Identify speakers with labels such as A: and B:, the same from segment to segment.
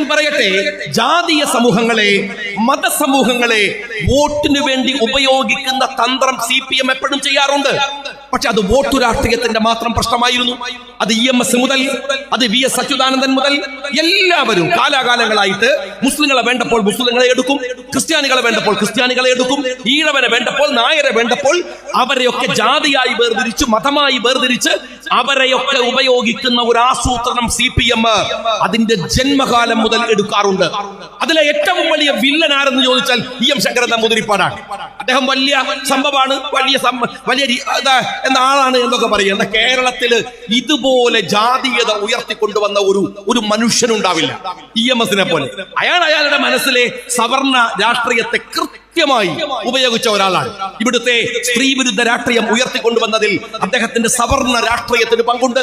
A: ഞാൻ പറയട്ടെ ജാതീയ സമൂഹങ്ങളെ മതസമൂഹങ്ങളെ വോട്ടിന് വേണ്ടി ഉപയോഗിക്കുന്ന തന്ത്രം സി പി എം എപ്പോഴും ചെയ്യാറുണ്ട്. പക്ഷെ അത് വോട്ടു രാഷ്ട്രീയത്തിന്റെ മാത്രം പ്രശ്നമായിരുന്നു. അത് ഇ എം എസ് മുതൽ അത് വി എസ് അച്യുതാനന്ദൻ മുതൽ എല്ലാവരും കാലാകാലങ്ങളായിട്ട് മുസ്ലിങ്ങളെ വേണ്ടപ്പോൾ മുസ്ലിങ്ങളെ എടുക്കും ക്രിസ്ത്യാനികളെ വേണ്ടപ്പോൾ ക്രിസ്ത്യാനികളെ എടുക്കും ഈഴവനെ വേണ്ടപ്പോൾ നായരെ വേണ്ടപ്പോൾ അവരെയൊക്കെ ജാതിയായി വേർതിരിച്ച് മതമായി വേർതിരിച്ച് അവരെയൊക്കെ ഉപയോഗിക്കുന്ന ഒരു ആസൂത്രണം സി പി എം അതിന്റെ ജന്മകാലം മുതൽ എടുക്കാറുണ്ട്. അതിലെ ഏറ്റവും വലിയ വില്ലൻ ആരെന്ന് ചോദിച്ചാൽ ഇ എം ശങ്കരൻ നമ്പൂതിരിപ്പാടാണ് അദ്ദേഹം വലിയ സംഭവമാണ് വലിയ വലിയ എന്ന ആളാണ് എന്നൊക്കെ പറയുക എന്നാൽ കേരളത്തിൽ ഇതുപോലെ ജാതീയത ഉയർത്തിക്കൊണ്ടുവന്ന ഒരു ഒരു മനുഷ്യനുണ്ടാവില്ല. ഇ എം എസിനെ പോലെ. അയാൾ അയാളുടെ മനസ്സിലെ സവർണ രാഷ്ട്രീയത്തെ കൃത്യമായി ഉപയോഗിച്ച ഒരാളാണ്. ഇവിടുത്തെ സ്ത്രീ വിരുദ്ധ രാഷ്ട്രീയം ഉയർത്തിക്കൊണ്ടുവന്നതിൽ അദ്ദേഹത്തിന്റെ സവർണ രാഷ്ട്രീയത്തിന് പങ്കുണ്ട്.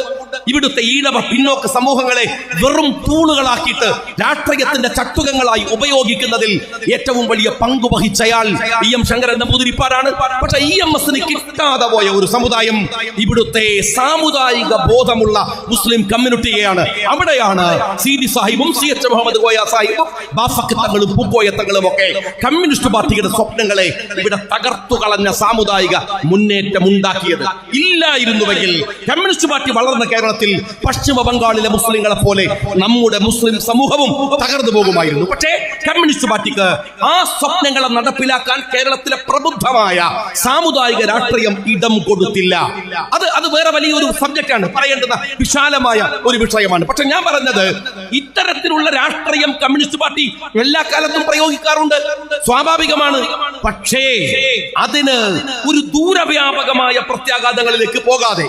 A: ഇവിടുത്തെ ഈഴവ പിന്നോക്ക സമൂഹങ്ങളെ വെറും തൂണുകളാക്കിയിട്ട് രാഷ്ട്രീയത്തിന്റെ ചട്ടുകങ്ങളായി ഉപയോഗിക്കുന്നതിൽ ഏറ്റവും വലിയ പങ്കു വഹിച്ചയാൾ ഇ എം ശങ്കരൻ നമ്പൂതിരിപ്പാടാണ് പക്ഷെ ഇ എം എസിന് കിട്ടാതെ പോയ ഒരു സമുദായം ഇവിടുത്തെ സാമുദായിക ബോധമുള്ള മുസ്ലിം കമ്മ്യൂണിറ്റിയെയാണ്. അവിടെയാണ് സി ഡി സാഹിബും സി എച്ച് മുഹമ്മദ് കോയ സാഹിബും ബാഫക്കത്തങ്ങളും പൂക്കോയത്തങ്ങളും പൂക്കോയ ഒക്കെ കമ്മ്യൂണിസ്റ്റ് പാർട്ടിയുടെ സ്വപ്നങ്ങളെ ഇവിടെ തകർത്തു കളഞ്ഞ സാമുദായിക മുന്നേറ്റം ഉണ്ടാക്കിയത് ഇല്ലായിരുന്നുവെങ്കിൽ കമ്മ്യൂണിസ്റ്റ് പാർട്ടി വളർന്ന കേരളത്തിൽ പശ്ചിമ ബംഗാളിലെ മുസ്ലിങ്ങളെ പോലെ നമ്മുടെ മുസ്ലിം സമൂഹവും തകർന്നു പോകുമായിരുന്നു. പക്ഷേ കമ്മ്യൂണിസ്റ്റ് പാർട്ടിക്ക് ആ സ്വപ്നങ്ങളെ നടപ്പിലാക്കാൻ കേരളത്തിലെ പ്രബുദ്ധമായ സാമുദായിക രാഷ്ട്രീയം ഇടം കൊടുത്തില്ല. അത് അത് വേറെ വലിയൊരു സബ്ജക്റ്റാണ് പറയേണ്ടത് വിശാലമായ ഒരു വിഷയമാണ്. പക്ഷെ ഞാൻ പറഞ്ഞത് ഇത്തരത്തിലുള്ള രാഷ്ട്രീയം കമ്മ്യൂണിസ്റ്റ് പാർട്ടി എല്ലാ കാലത്തും പ്രയോഗിക്കാറുണ്ട്. സ്വാഭാവികമാണ്. പക്ഷേ അതിന് ഒരു ദൂരവ്യാപകമായ പ്രത്യാഘാതങ്ങളിലേക്ക് പോകാതെ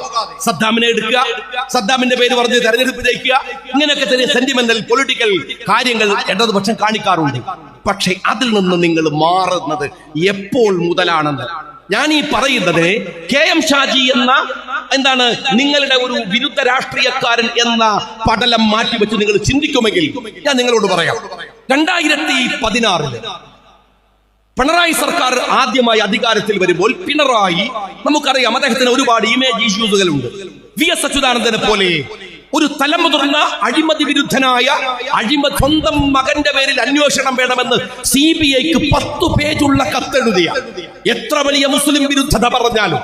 A: സദ്ദാമിനെ എടുക്കുക സദ്ദാമിന്റെ പേര് പറഞ്ഞ് തെരഞ്ഞെടുപ്പ് ജയിക്കുക ഇങ്ങനെയൊക്കെ ചെറിയ സെന്റിമെന്റൽ പൊളിറ്റിക്കൽ കാര്യങ്ങൾ ഇടതുപക്ഷം കാണിക്കാറുണ്ട്. പക്ഷെ അതിൽ നിന്ന് നിങ്ങൾ മാറുന്നത് എപ്പോൾ മുതലാണെന്ന് ഞാൻ ഈ പറയുന്നത് കെ എം ഷാജി എന്ന എന്താണ് നിങ്ങളുടെ ഒരു വിരുദ്ധ രാഷ്ട്രീയക്കാരൻ എന്ന പടലം മാറ്റിവെച്ച് നിങ്ങൾ ചിന്തിക്കുമെങ്കിൽ ഞാൻ നിങ്ങളോട് പറയാം. രണ്ടായിരത്തി പതിനാറിൽ പിണറായി സർക്കാർ ആദ്യമായി അധികാരത്തിൽ വരുമ്പോൾ പിണറായി നമുക്കറിയാം അദ്ദേഹത്തിന് ഒരുപാട് ഇമേജ് ഇഷ്യൂസുകളുണ്ട് വി എസ് അച്യുതാനന്ദനെ പോലെ ഒരു തലമുതിർന്ന അഴിമതി വിരുദ്ധനായ അഴിമതി സ്വന്തം മകന്റെ പേരിൽ അന്വേഷണം വേണമെന്ന് സി ബി ഐക്ക് പത്തു പേജുള്ള കത്തെഴുതിയ എത്ര വലിയ മുസ്ലിം വിരുദ്ധത പറഞ്ഞാലും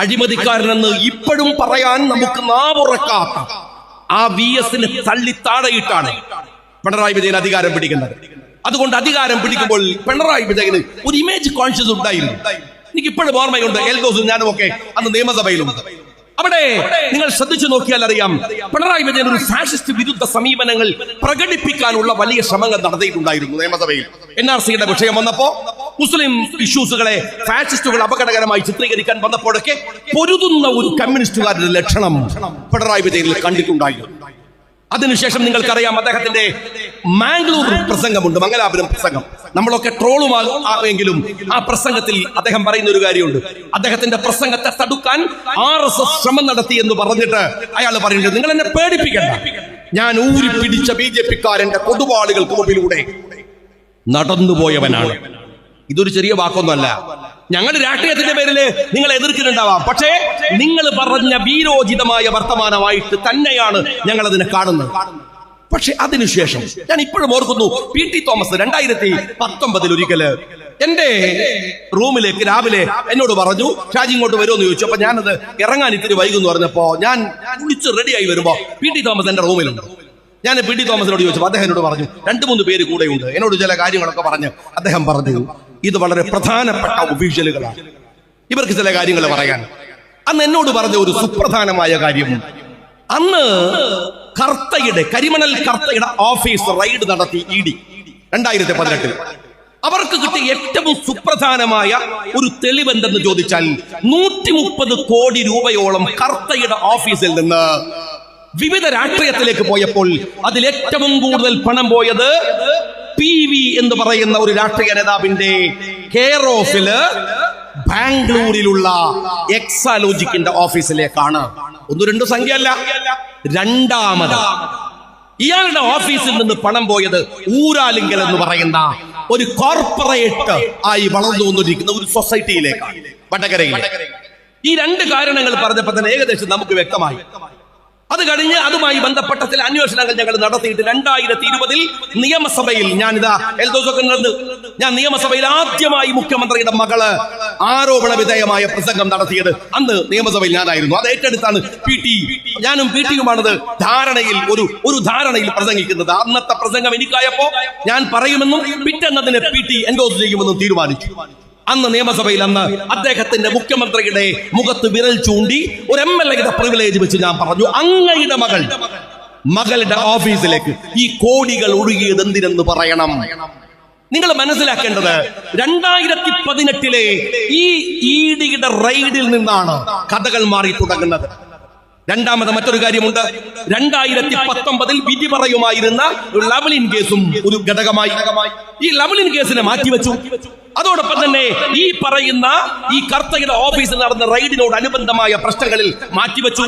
A: അഴിമതിക്കാരനെന്ന് ഇപ്പോഴും പറയാൻ നമുക്ക് നാവുറക്കാത്ത ആ വി എസിന് തള്ളി താഴെയിട്ടാണ് പിണറായി വിജയൻ അധികാരം പിടിക്കുന്നത്. അതുകൊണ്ട് അധികാരം പിടിക്കുമ്പോൾ പിണറായി വിജയന് ഒരു ഇമേജ് കോൺഷ്യസ് ഉണ്ടായിരുന്നു. എനിക്ക് ഇപ്പോഴും ഓർമ്മയുണ്ട് എൽദോസും ഞാനും ഒക്കെ അന്ന് നിയമസഭയിലുണ്ട്. അവിടെ നിങ്ങൾ ശ്രദ്ധിച്ചു നോക്കിയാൽ അറിയാം. പിണറായി വിജയൻ ഒരു ഫാഷിസ്റ്റ് വിരുദ്ധ സമീപനങ്ങൾ പ്രകടിപ്പിക്കാനുള്ള വലിയ ശ്രമങ്ങൾ നടത്തിയിട്ടുണ്ടായിരുന്നു നിയമസഭയിൽ. എൻ ആർ സിയുടെ വിഷയം വന്നപ്പോ മുസ്ലിം ഇഷ്യൂസുകളെ ഫാഷിസ്റ്റുകൾ അപകടകരമായി ചിത്രീകരിക്കാൻ വന്നപ്പോഴൊക്കെ പൊരുതുന്ന ഒരു കമ്മ്യൂണിസ്റ്റുകാരുടെ ലക്ഷണം പിണറായി വിജയനിൽ കണ്ടിട്ടുണ്ടായിരുന്നു. അതിനുശേഷം നിങ്ങൾക്കറിയാം അദ്ദേഹത്തിന്റെ മാംഗ്ലൂർ പ്രസംഗമുണ്ട് മംഗലാപുരം പ്രസംഗം. നമ്മളൊക്കെ ട്രോളുമാകുമെങ്കിലും ആ പ്രസംഗത്തിൽ അദ്ദേഹം പറയുന്ന ഒരു കാര്യമുണ്ട്. അദ്ദേഹത്തിന്റെ പ്രസംഗത്തെ തടുക്കാൻ ആർ എസ് എസ് ശ്രമം നടത്തി എന്ന് പറഞ്ഞിട്ട് അയാൾ പറയുന്നത് നിങ്ങൾ എന്നെ പേടിപ്പിക്കണ്ട. ഞാൻ ഊരി പിടിച്ച ബി ജെ പിക്കാരന്റെ കൊടുവാളുകൾക്ക് മുമ്പിലൂടെ നടന്നുപോയവനാണ്. ഇതൊരു ചെറിയ വാക്കൊന്നുമല്ല ഞങ്ങളുടെ രാഷ്ട്രീയത്തിന്റെ പേരിൽ നിങ്ങൾ എതിർക്കുന്നുണ്ടാവാം. പക്ഷേ നിങ്ങൾ പറഞ്ഞ വീരോചിതമായ വർത്തമാനമായിട്ട് തന്നെയാണ് ഞങ്ങൾ അതിനെ കാണുന്നത്. പക്ഷെ അതിനുശേഷം ഞാൻ ഇപ്പോഴും ഓർക്കുന്നു പി ടി തോമസ് രണ്ടായിരത്തി പത്തൊമ്പതിൽ ഒരിക്കൽ എന്റെ റൂമിലേക്ക് രാവിലെ എന്നോട് പറഞ്ഞു ഷാജി ഇങ്ങോട്ട് വരുമെന്ന് ചോദിച്ചു. അപ്പൊ ഞാനത് ഇറങ്ങാൻ ഇത്തിരി വൈകുന്നു പറഞ്ഞപ്പോ ഞാൻ കുളിച്ച് റെഡിയായി വരുമ്പോ പി ടി തോമസ് എന്റെ റൂമിലുണ്ട്. ഞാൻ പി ടി തോമസിനോട് ചോദിച്ചു അദ്ദേഹം എന്നോട് പറഞ്ഞു രണ്ടു മൂന്ന് പേര് കൂടെയുണ്ട്. എന്നോട് ചില കാര്യങ്ങളൊക്കെ പറഞ്ഞു. അദ്ദേഹം പറഞ്ഞു ഇത് വളരെ പ്രധാനപ്പെട്ട ഒഫീഷ്യലുകളാണ്. ഇവർക്ക് ചില കാര്യങ്ങൾ പറയാൻ. അന്ന് എന്നോട് പറഞ്ഞ ഒരു സുപ്രധാനമായ കാര്യം. അന്ന് കർത്തയുടെ കരിമണൽ കർത്തയുടെ ഓഫീസ് റൈഡ് നടത്തി ഇ ഡി രണ്ടായിരത്തി പതിനെട്ടിൽ അവർക്ക് കിട്ടിയ ഏറ്റവും സുപ്രധാനമായ ഒരു തെളിവെന്തെന്ന് ചോദിച്ചാൽ നൂറ്റി മുപ്പത് കോടി രൂപയോളം കർത്തയുടെ ഓഫീസിൽ നിന്ന് വിവിധ രാഷ്ട്രീയത്തിലേക്ക് പോയപ്പോൾ അതിൽ ഏറ്റവും കൂടുതൽ പണം പോയത് പി വി എന്ന് പറയുന്ന ഒരു രാഷ്ട്രീയ നേതാവിന്റെ കെയർ ഓഫിൽ ബാംഗ്ലൂരിലുള്ള എക്സാലോജിക്കിന്റെ ഓഫീസിലേക്കാണ്. ഒന്ന് രണ്ട് സംഖ്യ അല്ല രണ്ടാമത്. ഇയാളുടെ ഓഫീസിൽ നിന്ന് പണം പോയത് ഊരാലിങ്കൽ എന്ന് പറയുന്ന ഒരു കോർപ്പറേറ്റ് ആയി വളർന്നു വന്നിരിക്കുന്ന ഒരു സൊസൈറ്റിയിലേക്കാണ് വടകരയിൽ ഈ രണ്ട് കാരണങ്ങൾ പറഞ്ഞപ്പോ തന്നെ ഏകദേശം നമുക്ക് വ്യക്തമായി. അത് കഴിഞ്ഞ് അതുമായി ബന്ധപ്പെട്ട ചില അന്വേഷണങ്ങൾ ഞങ്ങൾ നടത്തിയിട്ട് രണ്ടായിരത്തി ഇരുപതിൽ നിയമസഭയിൽ ഞാനിതാ എൽദോസൊക്കെ ഞാൻ നിയമസഭയിൽ ആദ്യമായി മുഖ്യമന്ത്രിയുടെ മകൾ ആരോപണ വിധേയമായ പ്രസംഗം നടത്തിയത് അന്ന് നിയമസഭയിൽ ഞാനായിരുന്നു. അത് ഏറ്റെടുത്താണ് പി ടി. ഞാനും പി ടിയുമാണത് ധാരണയിൽ ഒരു ഒരു ധാരണയിൽ പ്രസംഗിക്കുന്നത്. അന്നത്തെ പ്രസംഗം എനിക്കായപ്പോ ഞാൻ പറയുമെന്നും പിറ്റെന്നതിനെ പി ടി എൻഡോസ് ചെയ്യുമെന്നും തീരുമാനിച്ചു. അന്ന് നിയമസഭയിൽ അന്ന് അദ്ദേഹത്തിന്റെ മുഖ്യമന്ത്രിയുടെ മുഖത്ത് വിരൽ ചൂണ്ടി ഒരു എം എൽ എയുടെ പ്രിവിലേജ് വെച്ച് ഞാൻ പറഞ്ഞു അങ്ങയുടെ മകൾ മകളുടെ ഓഫീസിലേക്ക് ഈ കോടികൾ ഒഴുകിയത് എന്തിനെന്ന് പറയണം? നിങ്ങൾ മനസ്സിലാക്കേണ്ടത് രണ്ടായിരത്തി പതിനെട്ടിലെ ഈ ഇ ഡിയുടെ റൈഡിൽ നിന്നാണ് കഥകൾ മാറി തുടങ്ങുന്നത്. രണ്ടാമത് മറ്റൊരു കാര്യമുണ്ട്. രണ്ടായിരത്തി പത്തൊമ്പതിൽ വിധി പറയുമായിരുന്ന ലവലിൻ കേസും ഒരു ഘടകമായി. ഈ ലവലിൻ കേസിനെ മാറ്റിവെച്ചു. അതോടൊപ്പം തന്നെ ഈ പറയുന്ന ഈ കർത്തയുടെ ഓഫീസിൽ നടന്ന റൈഡിനോട് അനുബന്ധമായ പ്രശ്നങ്ങളിൽ മാറ്റിവെച്ചു.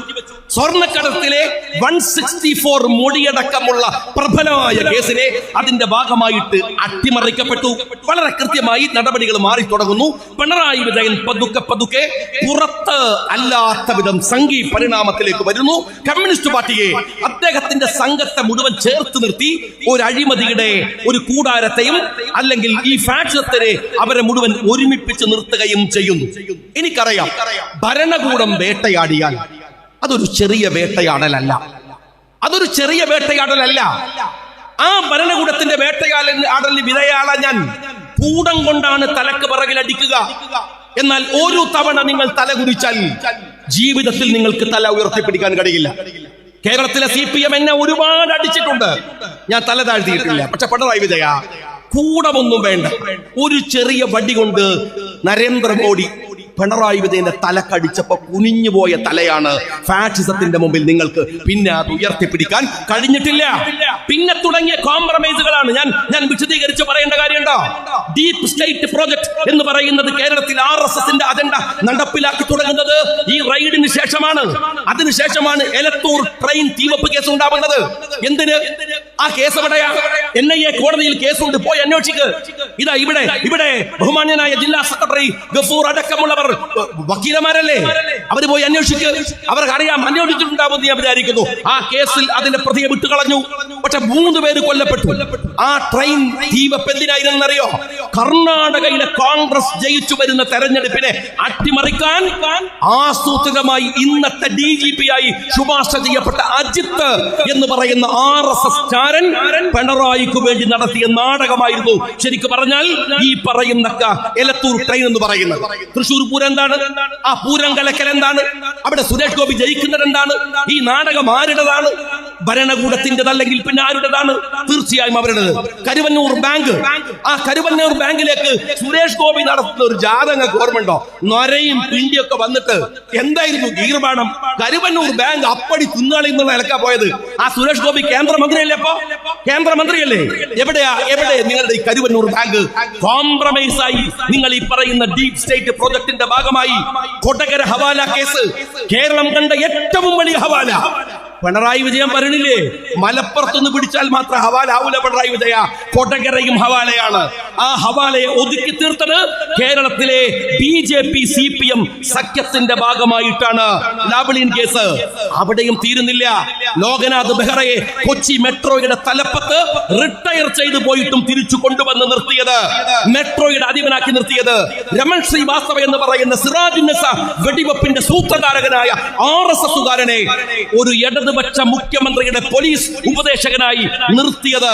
A: സ്വർണക്കടത്തിലെ വൺ സിക്സ്റ്റി ഫോർ മൊഴിയടക്കമുള്ള പ്രബലമായ കേസിനെ അതിന്റെ ഭാഗമായിട്ട് അട്ടിമറിക്കപ്പെട്ടു. വളരെ കൃത്യമായി നടപടികൾ മാറി തുടങ്ങുന്നു. പിണറായി വിജയൻ പതുക്കെ പതുക്കെ പുറത്ത് അല്ലാത്ത വിധം സംഘി പരിണാമത്തിലേക്ക് വരുന്നു. കമ്മ്യൂണിസ്റ്റ് പാർട്ടിയെ അദ്ദേഹത്തിന്റെ സംഘത്തെ മുഴുവൻ ചേർത്ത് നിർത്തി ഒരു അഴിമതിയുടെ ഒരു കൂടാരത്തെയും അല്ലെങ്കിൽ ഈ ഫാക്ഷത്തിനെ അവരെ മുഴുവൻ ഒരുമിപ്പിച്ച് നിർത്തുകയും ചെയ്യുന്നു. എനിക്കറിയാം ഭരണകൂടം വേട്ടയാടിയാൽ അതൊരു ചെറിയ വേട്ടയാടലല്ല. അതൊരു ചെറിയ വേട്ടയാടലല്ല. ആ ഭരണകൂടത്തിന്റെ വേട്ടയാടൽ ആടലിന് ഞാൻ. കൂടം കൊണ്ടാണ് തലക്ക് പിറകിലടിക്കുക എന്നാൽ ഒരു തവണ നിങ്ങൾ തല കുറിച്ചാൽ ജീവിതത്തിൽ നിങ്ങൾക്ക് തല ഉയർത്തിപ്പിടിക്കാൻ കഴിയില്ല. കേരളത്തിലെ സി പി എം എന്നെ ഒരുപാട് അടിച്ചിട്ടുണ്ട്. ഞാൻ തല താഴ്ത്തിയിട്ടില്ല. പക്ഷെ പിണറായി വിജയ. കൂടമൊന്നും വേണ്ട. ഒരു ചെറിയ വടി കൊണ്ട് നരേന്ദ്രമോദി പിണറായി വിജയന്റെ തലക്കടിച്ചപ്പോ കുനിഞ്ഞു പോയ തലയാണ് ഫാഷിസത്തിന്റെ മുമ്പിൽ നിങ്ങൾക്ക് പിന്നെ അത് ഉയർത്തിപ്പിടിക്കാൻ കഴിഞ്ഞിട്ടില്ല. പിന്നെ തുടങ്ങിയ കോംപ്രമൈസുകളാണ് ഞാൻ ഞാൻ വിശദീകരിച്ച് പറയേണ്ട കാര്യമുണ്ടോ? ഡീപ് സ്റ്റേറ്റ് പ്രോജക്ട് എന്ന് പറയുന്നത് കേരളത്തിൽ ആർ എസ് എസിന്റെ അജണ്ട നടപ്പിലാക്കി തുടങ്ങുന്നത് ഈ റൈഡിന് ശേഷമാണ്. അതിനുശേഷമാണ് എലത്തൂർ ട്രെയിൻ തീവപ്പ് കേസ് ഉണ്ടാവുന്നത് എന്തിന്? ആ കേസ് എവിടെയാ? എൻ ഐ എ കോടതിയിൽ കേസുണ്ട്. പോയി അന്വേഷിക്ക്. ഇതാ ഇവിടെ ഇവിടെ ബഹുമാന്യനായ ജില്ലാ സെക്രട്ടറി ഗഫൂർ അടക്കമുള്ളവർ വക്കീലമാരല്ലേ അവർ പോയി അന്വേഷിച്ച് അവർക്ക് അറിയാം അന്വേഷിച്ചിട്ടുണ്ടാവും ഞാൻ വിചാരിക്കുന്നു. ആ കേസിൽ അതിന്റെ പ്രതിയെ വിട്ടുകളഞ്ഞു. പക്ഷെ മൂന്ന് പേര് കൊല്ലപ്പെട്ടു. ആ ട്രെയിൻ ദീപപ്പെന്തിനായിരുന്നറിയോ കർണാടകയിലെ കോൺഗ്രസ് ജയിച്ചു വരുന്ന തെരഞ്ഞെടുപ്പിനെ അട്ടിമറിക്കാൻ ആസൂത്രിതമായി ഇന്നത്തെ ഡി ജി പി ആയി ശുപാർശ ചെയ്യപ്പെട്ട അജിത്ത് എന്ന് പറയുന്ന ആർ എസ് എസ് ചാരൻ പിണറായിക്ക് വേണ്ടി നടത്തിയ നാടകമായിരുന്നു. ശരിക്കും പറഞ്ഞാൽ ഈ പറയുന്ന എലത്തൂർ ട്രെയിൻ എന്ന് പറയുന്നത്. തൃശൂർ പൂരം എന്താണ് ആ പൂരം കലക്കൽ എന്താണ് അവിടെ സുരേഷ് ഗോപി ജയിക്കുന്നത് എന്താണ് ഈ നാടകം ആരുടേതാണ്? ഭരണകൂടത്തിന്റെതല്ലെങ്കിൽ പിന്നെ ആരുടേതാണ്? തീർച്ചയായും അവരുടേത്. കരുവന്നൂർ ബാങ്ക്. ആ കരുവന്നൂർ ബാങ്കിലേക്ക് സുരേഷ് ഗോപി നടത്തുന്ന ഒരു ജാതക ഓർമ്മയുണ്ടോ? നൊരയും പിണ്ടിയൊക്കെ വന്നിട്ട് എന്തായിരുന്നു ഗീർവാണം കരുവന്നൂർ ബാങ്ക് അപ്പടി തിന്നാളി എന്നുള്ള നിലക്കാ പോയത്. ആ സുരേഷ് ഗോപി കേന്ദ്രമന്ത്രിയല്ലേ അപ്പോ കേന്ദ്രമന്ത്രിയല്ലേ? എവിടെയാ? എവിടെ? നിങ്ങളുടെ ഈ കരുവന്നൂർ ബാങ്ക് കോംപ്രമൈസ് ആയി. നിങ്ങൾ ഈ പറയുന്ന ഡീപ് സ്റ്റേറ്റ് പ്രോജക്ടിന്റെ ഭാഗമായി. കൊടകര ഹവാല കേസ്. കേരളം കണ്ട ഏറ്റവും വലിയ ഹവാല. പിണറായി വിജയൻ പറയണില്ലേ മലപ്പുറത്തുനിന്ന് പിടിച്ചാൽ മാത്രം ഹവാലാവൂല പിണറായി വിജയ. കൊടകരയും ഹവാലയാണ്. ആ ഹവാലയെ ഒതുക്കി തീർത്തത് കേരളത്തിലെ B J P C P M സഖ്യത്തിന്റെ ഭാഗമായിട്ടാണ് ലാവ്ലിൻ കേസ്. അവിടെയും തീരുന്നില്ല. ലോകനാഥ് ബെഹ്റയെ കൊച്ചി മെട്രോയുടെ തലപ്പത്ത് റിട്ടയർ ചെയ്തു പോയിട്ടും തിരിച്ചു കൊണ്ടുവന്ന് നിർത്തിയത്. മെട്രോയുടെ അധിപനാക്കി നിർത്തിയത് രമൺ ശ്രീവാസ്തവ എന്ന് പറയുന്ന സിറാജ് നിസ വെടിവെപ്പിന്റെ സൂത്രധാരകനായ ആർ എസ് എസുകാരനെ ഒരു ഇടതുപക്ഷ മുഖ്യമന്ത്രിയുടെ പോലീസ് ഉപദേശകനായി നിർത്തിയത്.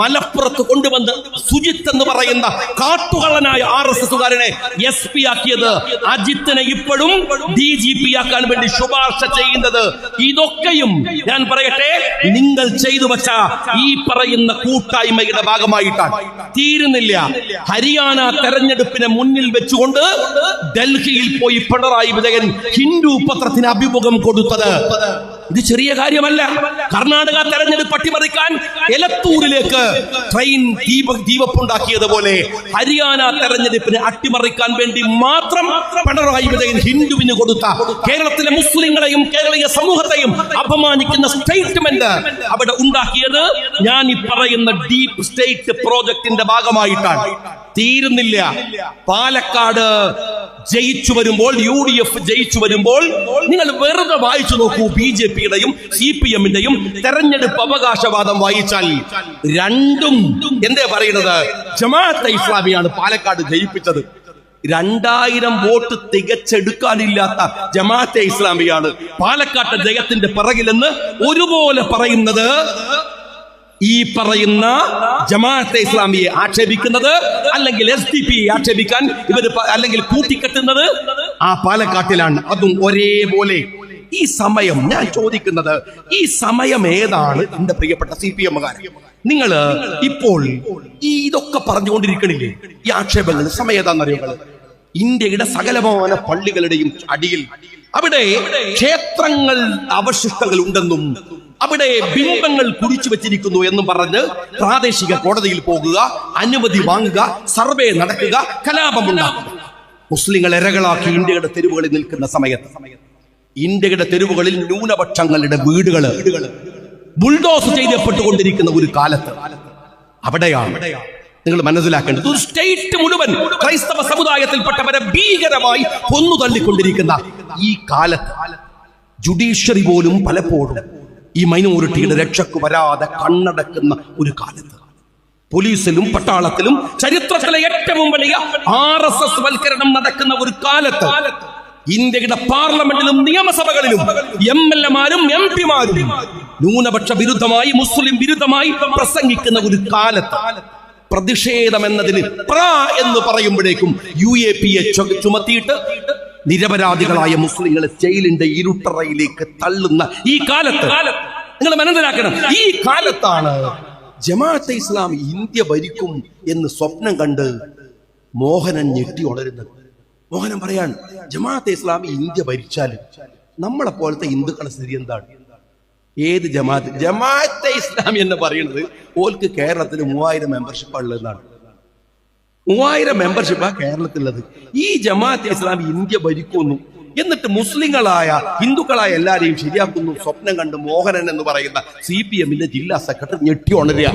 A: മലപ്പുറത്ത് കൊണ്ടുവന്ന് സുജിത്ത് എന്ന് പറയുന്ന കാട്ടുകള്ളനായ ആർ എസ് എസുകാരനെ എസ് പി ആക്കിയത് അജിത്തിനെ ഇപ്പോഴും ഡി ജി പി ആക്കാൻ വേണ്ടി ശുപാർശ ചെയ്യുന്നത് ഇതൊക്കെയും ഞാൻ പറയട്ടെ നിങ്ങൾ ചെയ്തു വച്ച ഈ പറയുന്ന കൂട്ടായ്മയുടെ ഭാഗമായിട്ടാണ്. തീരുന്നില്ല. ഹരിയാന തെരഞ്ഞെടുപ്പിനെ മുന്നിൽ വെച്ചുകൊണ്ട് ഡൽഹിയിൽ പോയി പിണറായി വിജയൻ ഹിന്ദു പത്രത്തിന് അഭിമുഖം കൊടുത്തത്. ഇത് ചെറിയ കാര്യമല്ല. കർണാടക തെരഞ്ഞെടുപ്പ് അട്ടിമറിക്കാൻ എലത്തൂരിലേക്ക് ട്രെയിൻ ദീപ ദീപപ്പുണ്ടാക്കിയതുപോലെ ഹരിയാന തെരഞ്ഞെടുപ്പിനെ അട്ടിമറിക്കാൻ വേണ്ടി മാത്രം പിണറായി വിജയൻ ഹിന്ദുവിന് കൊടുത്ത കേരളത്തിലെ മുസ്ലിങ്ങളെയും കേരളീയ സമൂഹത്തെയും അപമാനിക്കുന്ന സ്റ്റേറ്റ്മെന്റ് അവിടെ ഉണ്ടാക്കിയത് ഞാൻ ഈ പറയുന്ന ഡീപ് സ്റ്റേറ്റ് പ്രോജക്റ്റിന്റെ ഭാഗമായിട്ടാണ്. തീരുന്നില്ല. പാലക്കാട് ജയിച്ചു വരുമ്പോൾ യു ഡി എഫ് ജയിച്ചു വരുമ്പോൾ നിങ്ങൾ വെറുതെ വായിച്ചു നോക്കൂ ബി ജെ പിയുടെയും സി പി എമ്മിന്റെയും തെരഞ്ഞെടുപ്പ് അവകാശവാദം വായിച്ചാൽ രണ്ടും എന്തേ പറയുന്നത്? ജമാഅത്തെ ഇസ്ലാമിയാണ് പാലക്കാട് ജയിപ്പിച്ചത്. രണ്ടായിരം വോട്ട് തികച്ചെടുക്കാനില്ലാത്ത ജമാഅത്തെ ഇസ്ലാമിയാണ് പാലക്കാട്ടെ ജയത്തിന്റെ പിറകിലെന്ന് ഒരുപോലെ പറയുന്നത് ഈ പറയുന്ന ജമാഅത്തെ ഇസ്ലാമിയെ ആക്ഷേപിക്കുന്നത് അല്ലെങ്കിൽ എസ് ഡി പി ആക്ഷേപിക്കാൻ ഇവർ അല്ലെങ്കിൽ കൂട്ടിക്കെട്ടുന്നത് ആ പാലക്കാട്ടിലാണ്. അതും ഒരേപോലെ ഈ സമയം ഞാൻ ചോദിക്കുന്നത് ഈ സമയം ഏതാണ് എന്റെ പ്രിയപ്പെട്ട സി പി എമ്മുകാരൻ നിങ്ങൾ ഇപ്പോൾ ഈ ഇതൊക്കെ പറഞ്ഞുകൊണ്ടിരിക്കണില്ലേ? ഈ ആക്ഷേപങ്ങൾ സമയം ഏതാണെന്നറിയോ ഇന്ത്യയുടെ സകലമാന പള്ളികളുടെയും അടിയിൽ അവിടെ ക്ഷേത്രങ്ങൾ അവശിഷ്ടങ്ങൾ ഉണ്ടെന്നും അവിടെ ബിംബങ്ങൾ കുടിച്ചു വെച്ചിരിക്കുന്നു എന്നും പറഞ്ഞ് പ്രാദേശിക കോടതിയിൽ പോകുക അനുമതി വാങ്ങുക സർവേ നടക്കുക കലാപമുണ്ടാക്കുക. മുസ്ലിങ്ങൾ ഇരകളാക്കി ഇന്ത്യയുടെ തെരുവുകളിൽ നിൽക്കുന്ന സമയത്ത് ഇന്ത്യയുടെ തെരുവുകളിൽ ന്യൂനപക്ഷങ്ങളുടെ വീടുകൾ ബുൾഡോസ് ചെയ്യപ്പെട്ടുകൊണ്ടിരിക്കുന്ന ഒരു കാലത്ത്. അവിടെയാണ്. നിങ്ങൾ മനസ്സിലാക്കേണ്ടത് ഒരു സ്റ്റേറ്റ് മുഴുവൻ ക്രൈസ്തവ സമുദായത്തിൽപ്പെട്ടവരെ ഭീകരമായി കൊന്നു തള്ളിക്കൊണ്ടിരിക്കുന്ന ഈ കാലത്ത് ജുഡീഷ്യറി പോലും പലപ്പോഴും ഈ മൈനോറിറ്റിയുടെ രക്ഷക്ക് വരാതെ കണ്ണടക്കുന്ന ഒരു കാലത്ത്. പോലീസിലും പട്ടാളത്തിലും ചരിത്രത്തിലെ ഏറ്റവും വലിയ ആർ എസ് എസ് വൽക്കരണം നടക്കുന്ന ഒരു കാലത്ത് ഇന്ത്യയുടെ പാർലമെന്റിലും നിയമസഭകളിലും എം എൽ എമാരും എം പിമാരും ന്യൂനപക്ഷ വിരുദ്ധമായി മുസ്ലിം വിരുദ്ധമായി പ്രസംഗിക്കുന്ന ഒരു കാലത്ത് പ്രതിഷേധം എന്നതിന് പ്ര എന്ന് പറയുമ്പോഴേക്കും യു എ പി എ ചുമത്തിയിട്ട് നിരപരാധികളായ മുസ്ലിങ്ങളെ ജയിലിന്റെ ഇരുട്ടറയിലേക്ക് തള്ളുന്ന ഈ കാലത്ത് നിങ്ങൾ മനസ്സിലാക്കണം ഈ കാലത്താണ് ജമാഅത്തെ ഇസ്ലാം ഇന്ത്യ ഭരിക്കും എന്ന് സ്വപ്നം കണ്ട് മോഹനൻ ഞെട്ടി ഉണരുന്നത്. മോഹനൻ പറയാണ് ജമാഅത്തെ ഇസ്ലാമി ഇന്ത്യ ഭരിച്ചാൽ നമ്മളെ പോലത്തെ ഹിന്ദുക്കളെ സ്ഥിതി എന്താണ്? ഏത് ജമാഅത്ത്? ജമാഅത്തെ ഇസ്ലാമി എന്ന് പറയുന്നത് ഓൽക്ക് കേരളത്തിൽ മൂവായിരം മെമ്പർഷിപ്പ് ഉള്ളതെന്നാണ് മൂവായിരം മെമ്പർഷിപ്പാ കേരളത്തിലുള്ളത്. ഈ ജമാഅത്തെ ഇസ്ലാമി ഇന്ത്യ ഭരിക്കുന്നു എന്നിട്ട് മുസ്ലിങ്ങളായ ഹിന്ദുക്കളായ എല്ലാരെയും ശരിയാക്കുന്നു. സ്വപ്നം കണ്ട് മോഹനൻ എന്ന് പറയുന്ന സി പി എമ്മിന്റെ ജില്ലാ സെക്രട്ടറി ഞെട്ടി ഉണരുക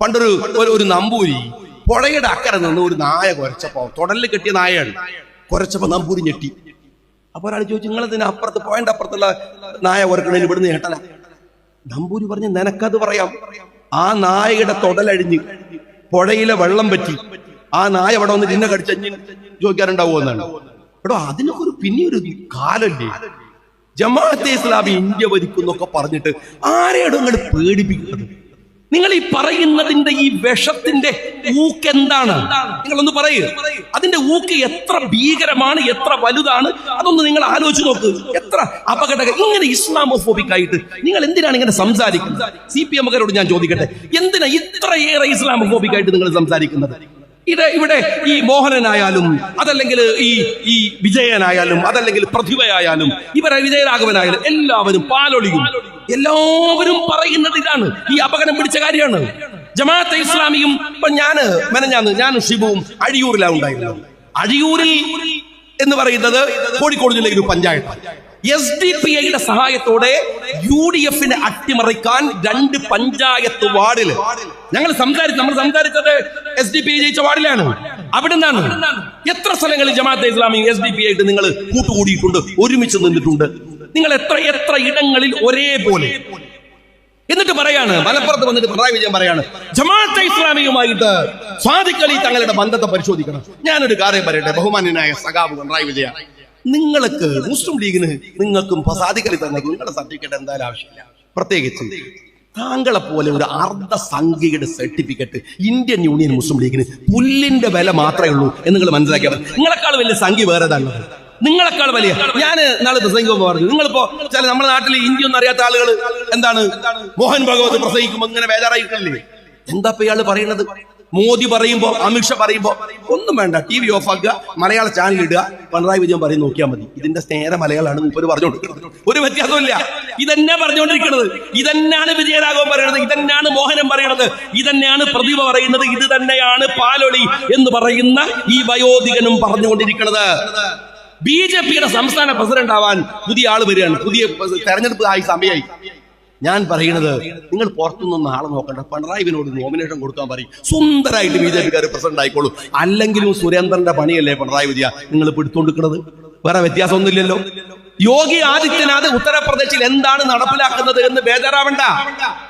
A: പണ്ടൊരു ഒരു നമ്പൂരി പുഴയുടെ അക്കരെ നിന്ന് ഒരു നായ കുരച്ചപ്പോ തുടലിൽ കെട്ടിയ നായയാണ്. കുരച്ചപ്പോ നമ്പൂരി ഞെട്ടി. അപ്പൊ ഒരാൾ ചോദിച്ചു നിങ്ങൾ ഇതിന് അപ്പുറത്ത് പോയിന്റ് അപ്പുറത്തുള്ള നായ കുരക്കണേൽ ഇവിടുന്ന് ഞെട്ടല? നമ്പൂരി പറഞ്ഞു നിനക്കത് പറയാം. ആ നായയുടെ തൊടലഴിഞ്ഞ് പുഴയിലെ വെള്ളം പറ്റി. ആ നായ അവിടെ വന്ന് നിന്നെ കടിച്ചഞ്ഞ് ചോദിക്കാറുണ്ടാവുമോ എന്നാണ്. എടോ അതിനൊക്കെ ഒരു പിന്നെ ഒരു കാലല്ലേ? ജമാഅത്തെ ഇസ്ലാമി ഇന്ത്യ ഭരിക്കുന്നൊക്കെ പറഞ്ഞിട്ട് ആരെയാണ് നിങ്ങൾ പേടിപ്പിക്കുന്നത്? നിങ്ങൾ ഈ പറയുന്നതിന്റെ ഈ വിഷത്തിന്റെ ഊക്ക് എന്താണ്? നിങ്ങൾ ഒന്ന് പറയൂ. അതിന്റെ ഊക്ക് എത്ര ഭീകരമാണ് എത്ര വലുതാണ്? അതൊന്ന് നിങ്ങൾ ആലോചിച്ച് നോക്ക്. എത്ര അപകടക ഇങ്ങനെ ഇസ്ലാമോഫോബിക് ആയിട്ട് നിങ്ങൾ എന്തിനാണ് ഇങ്ങനെ സംസാരിക്കുന്നത്? സി പി എമ്മുകാരോട് ഞാൻ ചോദിക്കട്ടെ. എന്തിനാ ഇത്രയേറെ ഇസ്ലാമോഫോബിക് ആയിട്ട് നിങ്ങൾ സംസാരിക്കുന്നത്? ഇത് ഇവിടെ ഈ മോഹനനായാലും അതല്ലെങ്കിൽ ഈ ഈ വിജയനായാലും അതല്ലെങ്കിൽ പ്രതിഭയായാലും ഇവരെ വിജയരാഘവനായാലും എല്ലാവരും പാലൊളിയും. എല്ലാവരും പറയുന്നത് ഇതാണ്. ഈ അപകടം പിടിച്ച കാര്യമാണ്. ജമാഅത്തെ ഇസ്ലാമിയും ഇപ്പൊ ഞാൻ മെനഞ്ഞാന്ന് ഞാനും ഷിബുവും അഴിയൂരിലാണ് ഉണ്ടായിരുന്നത്. അഴിയൂരിൽ എന്ന് പറയുന്നത് കോഴിക്കോട് ജില്ലയിൽ ഒരു പഞ്ചായത്ത് എസ് ഡി പി ഐയുടെ സഹായത്തോടെ യു ഡി എഫിനെ അട്ടിമറിക്കാൻ രണ്ട് പഞ്ചായത്ത് വാർഡിൽ. ഞങ്ങൾ സംസാരിച്ചു നമ്മൾ സംസാരിച്ചത് എസ് ഡി പി ഐ ജയിച്ച വാർഡിലാണ്. അവിടെ നിന്നാണ് എത്ര സ്ഥലങ്ങളിൽ Jamaat-e Islami S D P ആയിട്ട് നിങ്ങൾ കൂട്ടുകൂടിയിട്ടുണ്ട് ഒരുമിച്ച് നിന്നിട്ടുണ്ട്? നിങ്ങൾ എത്ര എത്ര ഇടങ്ങളിൽ ഒരേ പോലെ. എന്നിട്ട് പറയാണ് മലപ്പുറത്ത് വന്നിട്ട് പിണറായി വിജയൻ പറയാണ് ജമാഅത്തെ ഇസ്ലാമിയുമായിട്ട് സ്വാദിഖലി തങ്ങളുടെ ബന്ധത്തെ പരിശോധിക്കണം. ഞാനൊരു കാര്യം പറയട്ടെ ബഹുമാന്യനായ സഖാബ് പിണറായി വിജയ നിങ്ങൾക്ക് മുസ്ലിം ലീഗിന് നിങ്ങൾക്കും സാധിക്കളി തന്നെ നിങ്ങളുടെ സർട്ടിഫിക്കറ്റ് എന്തായാലും ആവശ്യമില്ല. പ്രത്യേകിച്ച് താങ്കളെ പോലെ ഒരു അർദ്ധ സംഖ്യയുടെ സർട്ടിഫിക്കറ്റ് ഇന്ത്യൻ യൂണിയൻ മുസ്ലിം ലീഗിന് പുല്ലിന്റെ വില മാത്രമേ ഉള്ളൂ എന്ന് നിങ്ങൾ മനസ്സിലാക്കിയാൽ നിങ്ങളെക്കാൾ വലിയ സംഖ്യ വേറെ തന്നെ നിങ്ങളെക്കാൾ വലിയ. ഞാൻ നാളെ പ്രസംഗിക്കുമ്പോൾ പറഞ്ഞു. നിങ്ങളിപ്പോ ചില നമ്മുടെ നാട്ടിൽ ഇന്ത്യ ഒന്നും അറിയാത്ത ആളുകൾ എന്താണ്? മോഹൻ ഭഗവത് പ്രസംഗിക്കുമ്പോൾ ഇങ്ങനെ ബേജാറായിട്ടില്ലേ എന്താ ഇപ്പൊ ഇയാൾ പറയുന്നത്? മോദി പറയുമ്പോ അമിത്ഷാ പറയുമ്പോ ഒന്നും വേണ്ട. ടി വി ഓഫ് ആക്കുക മലയാള ചാനൽ ഇടുക. പിണറായി വിജയൻ പറയും നോക്കിയാൽ മതി. ഇതിന്റെ സ്നേഹ മലയാളാണ് ഇപ്പൊ പറഞ്ഞുകൊണ്ടിരിക്കുന്നത്. ഒരു വ്യത്യാസമില്ല ഇതന്നെ പറഞ്ഞുകൊണ്ടിരിക്കുന്നത് ഇതന്നെയാണ് വിജയരാഘവൻ പറയുന്നത്. ഇതന്നെയാണ് മോഹനം പറയുന്നത്. ഇതന്നെയാണ് പ്രതിഭ പറയുന്നത്. ഇത് തന്നെയാണ് പാലൊളി എന്ന് പറയുന്ന ഈ വയോധികനും പറഞ്ഞുകൊണ്ടിരിക്കുന്നത് ബി ജെ പിയുടെ സംസ്ഥാന പ്രസിഡന്റ് ആവാൻ പുതിയ ആൾ വരികയാണ്. പുതിയ തെരഞ്ഞെടുപ്പ് ആയി സമയമായി ഞാൻ പറയുന്നത് നിങ്ങൾ പുറത്തുനിന്ന് ആളെ നോക്കണ്ട. പിണറായിവിനോട് നോമിനേഷൻ കൊടുക്കാൻ പറയും. സുന്ദരായിട്ട് ബി ജെ പിക്കാർ പ്രസിഡന്റ് ആയിക്കോളൂ. അല്ലെങ്കിലും സുരേന്ദ്രന്റെ പണിയല്ലേ പിണറായി വിജയ നിങ്ങൾ പിടുത്തോണ്ടിരിക്കുന്നത് വേറെ വ്യത്യാസമൊന്നുമില്ലല്ലോ. യോഗി ആദിത്യനാഥ് ഉത്തർപ്രദേശിൽ എന്താണ് നടപ്പിലാക്കുന്നത് എന്ന് ബേജാറാവണ്ട.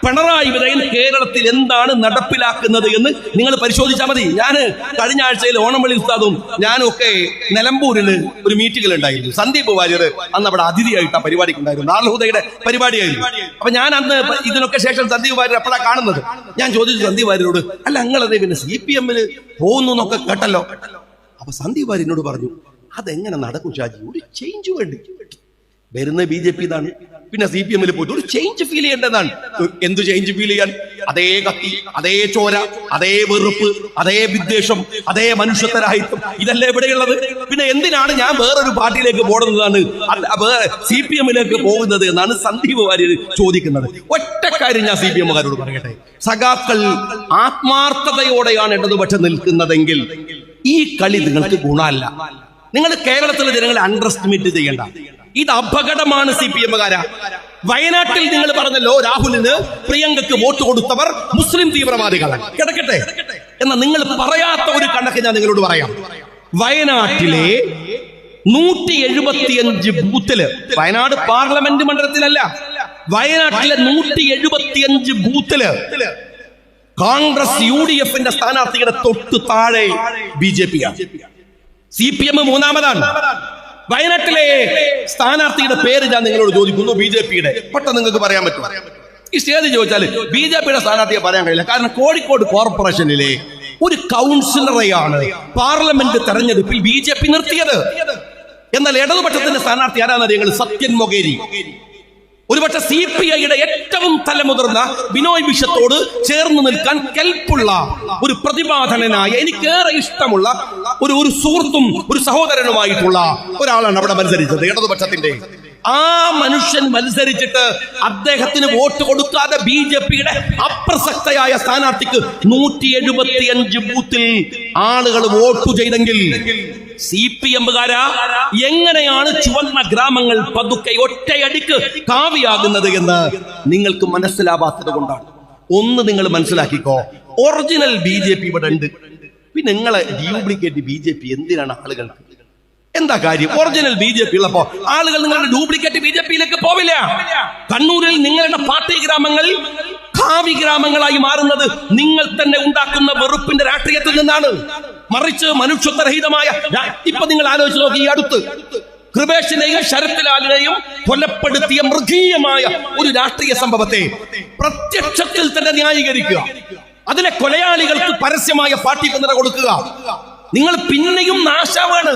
A: പിണറായി വിജയൻ കേരളത്തിൽ എന്താണ് നടപ്പിലാക്കുന്നത് എന്ന് നിങ്ങൾ പരിശോധിച്ചാൽ മതി. ഞാൻ കഴിഞ്ഞ ആഴ്ചയിൽ ഓണംവളി ഉസ്താദും ഞാനും ഒക്കെ നിലമ്പൂരിൽ ഒരു മീറ്റിംഗിൽ ഉണ്ടായിരുന്നു. സന്ദീപ് വാര്യർ അന്ന് അവിടെ അതിഥിയായിട്ട് ആ പരിപാടിക്ക് ഉണ്ടായിരുന്നു. നാളഹുദയുടെ പരിപാടിയായിരുന്നു. അപ്പൊ ഞാൻ അന്ന് ഇതിനൊക്കെ ശേഷം സന്ദീപ് വാര്യർ എപ്പോഴാണ് കാണുന്നത്. ഞാൻ ചോദിച്ചു സന്ദീപ് വാര്യരോട് അല്ല നിങ്ങളത് പിന്നെ സി പി എമ്മിൽ പോകുന്നു എന്നൊക്കെ കേട്ടല്ലോ? അപ്പൊ സന്ദീപ് വാര്യനോട് പറഞ്ഞു അതെങ്ങനെ നടക്കും ഷാജി? ഒരു ചേഞ്ച് വേണ്ടി. വരുന്ന ബി ജെ പി ഇതാണ്. പിന്നെ സി പി എമ്മിൽ പോയിട്ട് ഒരു ചേഞ്ച് ഫീൽ ചെയ്യേണ്ടതാണ്. എന്ത് ചേഞ്ച് ഫീൽ ചെയ്യാൻ? അതേ കത്തി അതേ ചോര അതേ വെറുപ്പ് അതേ വിദ്വേഷം അതേ മനുഷ്യത്വരാഹിത്യം ഇതല്ലേ ഇവിടെയുള്ളത്? പിന്നെ എന്തിനാണ് ഞാൻ വേറൊരു പാർട്ടിയിലേക്ക് പോകുന്നതാണ് സി പി എമ്മിലേക്ക് പോകുന്നത് എന്നാണ് സന്ദീപ് വാര്യർ ചോദിക്കുന്നത്. ഒറ്റ കാര്യം ഞാൻ സി പി എമ്മുകാരോട് പറയട്ടെ. സഖാക്കൾ ആത്മാർത്ഥതയോടെയാണ് ഇടതുപക്ഷം നിൽക്കുന്നതെങ്കിൽ ഈ കളി നിങ്ങൾക്ക് ഗുണമല്ല. നിങ്ങൾ കേരളത്തിലെ ജനങ്ങളെ അണ്ടർ എസ്റ്റിമേറ്റ് ചെയ്യേണ്ട. ഇത് അപകടമാണ് സി പി എമ്മുകാരാ. വയനാട്ടിൽ നിങ്ങൾ പറഞ്ഞല്ലോ രാഹുലിന് പ്രിയങ്കയ്ക്ക് വോട്ട് കൊടുത്തവർ മുസ്ലിം തീവ്രവാദികളാണ്. കിടക്കട്ടെ. എന്ന നിങ്ങൾ പറയാത്ത ഒരു കണക്ക് ഞാൻ നിങ്ങളോട് പറയാം. വയനാട്ടിലെ നൂറ്റി എഴുപത്തിയഞ്ച് ബൂത്തിൽ വയനാട് പാർലമെന്റ് മണ്ഡലത്തിലല്ല വയനാട്ടിലെ നൂറ്റി എഴുപത്തിയഞ്ച് ബൂത്തിൽ കോൺഗ്രസ് യു ഡി എഫിന്റെ സ്ഥാനാർത്ഥിയുടെ തൊട്ട് താഴെ B J P C P M മൂന്നാമതാണ്. വയനാട്ടിലെ സ്ഥാനാർത്ഥിയുടെ പേര് ഞാൻ നിങ്ങളോട് ചോദിക്കുന്നു ബി ജെ പിയുടെ. പെട്ടെന്ന് നിങ്ങൾക്ക് പറയാൻ പറ്റും ഈ സ്റ്റേജ് ചോദിച്ചാൽ ബി ജെ പിയുടെ സ്ഥാനാർത്ഥിയെ പറയാൻ കഴിയില്ല. കാരണം കോഴിക്കോട് കോർപ്പറേഷനിലെ ഒരു കൗൺസിലറെയാണ് പാർലമെന്റ് തെരഞ്ഞെടുപ്പിൽ ബി ജെ പി നിർത്തിയത്. എന്നാൽ ഇടതുപക്ഷത്തിന്റെ സ്ഥാനാർത്ഥി ആരാന്നറിയങ്ങൾ സത്യൻ മൊകേരി. ഒരുപക്ഷെ സി പി ഐയുടെ ഏറ്റവും തലമുതിർന്ന ബിനോയ് വിഷത്തോട് ചേർന്ന് നിൽക്കാൻ കെൽപ്പുള്ള ഒരു പ്രതിപാദനനായ എനിക്കേറെ ഇഷ്ടമുള്ള ഒരു ഒരു സുഹൃത്തും ഒരു സഹോദരനുമായിട്ടുള്ള ഒരാളാണ് അവിടെ മത്സരിച്ചത്. ഇടതുപക്ഷത്തിന്റെ ആ മനുഷ്യൻ മത്സരിച്ചിട്ട് അദ്ദേഹത്തിന് വോട്ട് കൊടുക്കാതെ ബി ജെ പിയുടെ അപ്രസക്തയായ സ്ഥാനാർത്ഥിക്ക് നൂറ്റി എഴുപത്തി അഞ്ച് ബൂത്തിൽ ആളുകൾ വോട്ട് ചെയ്തെങ്കിൽ സി പി എമ്മുകാരാ എങ്ങനെയാണ് ചുവന്ന ഗ്രാമങ്ങൾ പതുക്കെ ഒറ്റയടിക്ക് കാവിയാകുന്നത് എന്ന് നിങ്ങൾക്ക് മനസ്സിലാവാത്തത് കൊണ്ടാണ്. ഒന്ന് നിങ്ങൾ മനസ്സിലാക്കിക്കോ ഒറിജിനൽ ബി ജെ പി ഇവിടെ ഉണ്ട്. പിന്നെ നിങ്ങളെ ഡ്യൂപ്ലിക്കേറ്റ് ബി ജെ പി എന്തിനാണ് ആളുകൾക്ക്? എന്താ കാര്യം? ഒറിജിനൽ ബി ജെ പി ഉള്ളപ്പോ ആളുകൾ നിങ്ങളുടെ ഡ്യൂപ്ലിക്കേറ്റ് ബി ജെ പിയിലേക്ക് പോവില്ല. കണ്ണൂരിൽ നിങ്ങളുടെ പാർട്ടി ഗ്രാമങ്ങൾ ഭാവി ഗ്രാമങ്ങളായി മാറുന്നത് നിങ്ങൾ തന്നെ ഉണ്ടാക്കുന്ന വെറുപ്പിന്റെ രാഷ്ട്രീയത്തിൽ നിന്നാണ്. മറിച്ച് മനുഷ്യത്വരഹിതമായ ഇപ്പൊ നിങ്ങൾ ആലോചിച്ച് നോക്കി ഈ അടുത്ത്. കൃപേഷിനെയും ശരത്ലാലിനെയും കൊലപ്പെടുത്തിയ മൃഗീയമായ ഒരു രാഷ്ട്രീയ സംഭവത്തെ പ്രത്യക്ഷത്തിൽ തന്നെ ന്യായീകരിക്കുക. അതിലെ കൊലയാളികൾക്ക് പരസ്യമായ പാർട്ടി പിന്തുണ കൊടുക്കുക. നിങ്ങൾ പിന്നെയും നാശാവാണ്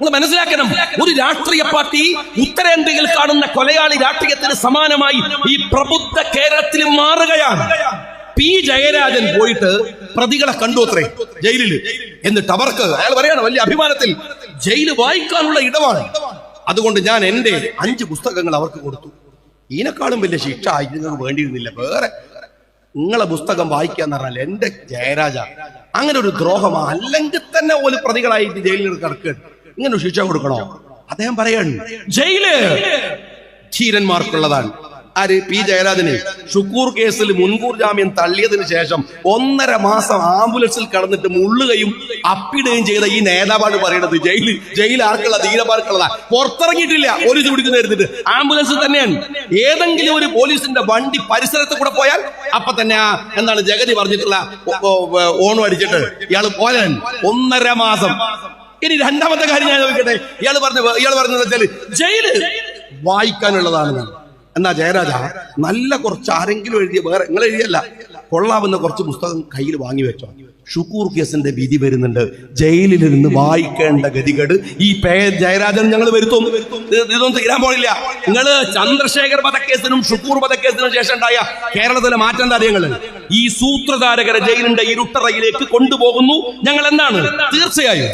A: നിങ്ങൾ മനസ്സിലാക്കണം ഒരു രാഷ്ട്രീയ പാർട്ടി ഉത്തരേന്ത്യയിൽ കാണുന്ന കൊലയാളി രാഷ്ട്രീയത്തിന് സമാനമായി ഈ പ്രബുദ്ധ കേരളത്തിൽ മാറുകയാണ്. പി ജയരാജൻ പോയിട്ട് പ്രതികളെ കണ്ടു അത്രേ ജയിലിൽ. എന്നിട്ട് അവർക്ക് അയാൾ പറയാണ് വലിയ അഭിമാനത്തിൽ ജയിൽ വായിക്കാനുള്ള ഇടമാണ്. അതുകൊണ്ട് ഞാൻ എന്റെ അഞ്ച് പുസ്തകങ്ങൾ അവർക്ക് കൊടുത്തു. ഇതിനേക്കാളും വലിയ ശിക്ഷ നിങ്ങൾക്ക് വേണ്ടിയിരുന്നില്ല വേറെ. നിങ്ങളെ പുസ്തകം വായിക്കുക വായിക്കാന്ന് പറഞ്ഞാൽ എന്റെ ജയരാജ. അങ്ങനെ ഒരു ദ്രോഹമാണ് അല്ലെങ്കിൽ തന്നെ ഒരു പ്രതികളായിട്ട് ജയിലിൽ കിടക്കുകയാണ്. ഇങ്ങനെ ശിക്ഷ കൊടുക്കണോ? അദ്ദേഹം പറയാണ് ജയിൽ. ധീരന്മാർക്കുള്ളതാണ്. ആര്? പി. ജയരാജന്. ഷുക്കൂർ കേസിൽ മുൻകൂർ ജാമ്യം തള്ളിയതിനു ശേഷം ഒന്നര മാസം ആംബുലൻസിൽ കടന്നിട്ട് മുള്ളുകയും അപ്പിടുകയും ചെയ്ത ഈ നേതാവാണ് പറയുന്നത് ജയിൽ ജയിൽ ആർക്കുള്ള ധീരമാർക്കുള്ളതാ പുറത്തിറങ്ങിയിട്ടില്ല. പോലീസ് പിടിക്കുന്ന എടുത്തിട്ട് ആംബുലൻസ് തന്നെയാണ്. ഏതെങ്കിലും ഒരു പോലീസിന്റെ വണ്ടി പരിസരത്ത് കൂടെ പോയാൽ അപ്പൊ തന്നെ എന്താണ് ജഗതി പറഞ്ഞിട്ടുള്ള ഓണം അടിച്ചിട്ട് ഇയാൾ പോലെ ഒന്നര മാസം. ഇനി രണ്ടാമത്തെ കാര്യം ഞാൻ ചോദിക്കട്ടെ? ഇയാൾ പറഞ്ഞു ഇയാൾ പറഞ്ഞത് വെച്ചാൽ ജയിൽ. വായിക്കാനുള്ളതാണ് എന്നാ ജയരാജ നല്ല കുറച്ച് ആരെങ്കിലും എഴുതിയ വേറെ നിങ്ങൾ എഴുതിയല്ല കൊള്ളാവുന്ന കുറച്ച് പുസ്തകം കയ്യിൽ വാങ്ങി വെച്ചോ. ഷുക്കൂർ കേസിന്റെ വിധി വരുന്നുണ്ട്. ജയിലിൽ നിന്ന് വായിക്കേണ്ട ഗതികേട് ഈ പേ ജയരാജൻ ഞങ്ങൾ വരുത്തും. ഇതൊന്നും തീരാൻ പോലില്ല നിങ്ങൾ ചന്ദ്രശേഖർ വധക്കേസിനും ഷുക്കൂർ വധക്കേസിനും ശേഷം ഉണ്ടായ കേരളത്തിലെ മാറ്റം കാര്യങ്ങൾ ഈ സൂത്രധാരകരെ ജയിലിന്റെ ഇരുട്ടറയിലേക്ക് കൊണ്ടുപോകുന്നു. ഞങ്ങൾ എന്താണ് തീർച്ചയായും.